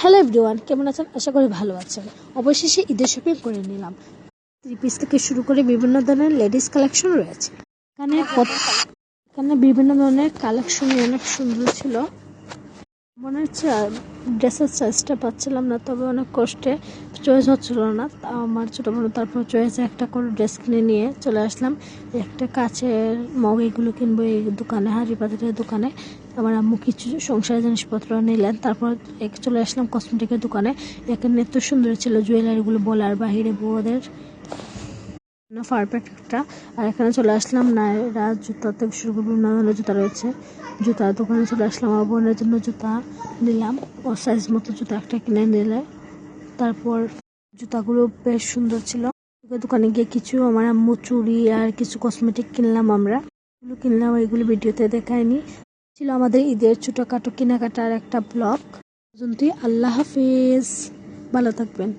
Hello everyone কেমন আছেন? আশা করি ভালো আছেন। অবশেষে ঈদের শপিং করে নিলাম। থ্রি পিস থেকে শুরু করে বিভিন্ন ধরনের লেডিস কালেকশন রয়েছে। এখানে এখানে বিভিন্ন ধরনের কালেকশন অনেক সুন্দর ছিল। মনে হচ্ছে ড্রেসের সাইজটা পাচ্ছিলাম না, তবে অনেক কষ্টে চয়েস হচ্ছিল না। আমার ছোটো বোন তারপর চয়েসে একটা করে ড্রেস কিনে নিয়ে চলে আসলাম। একটা কাচের মগ এগুলো কিনবো এই দোকানে হাঁড়ি দোকানে। আমার আম্মু কিছু সংসারের জিনিসপত্র নিলেন, তারপর এক চলে আসলাম কসমেটিকের দোকানে। এখানে এত সুন্দর ছিল জুয়েলারিগুলো বলার বাহিরে বউদের পারফেক্ট একটা। আর এখানে চলে আসলাম নায়রা জুতা থেকে শুরু করে বিভিন্ন ধরনের জুতা রয়েছে। জুতার দোকানে চলে আসলাম, আমার বোনের জন্য জুতা নিলাম। ও সাইজ মতো জুতা একটা কিনে নিলে। তারপর জুতাগুলো বেশ সুন্দর ছিল। দোকানে গিয়ে কিছু আমার আম্মু আর কিছু কসমেটিক কিনলাম আমরা। এগুলো কিনলাম, এগুলো ভিডিওতে দেখায়নি। ছিল আমাদের ঈদের ছোটোখাটো কেনাকাটার একটা ব্লগ পর্যন্তই, আল্লাহ হাফিজ। ভালো থাকবেন।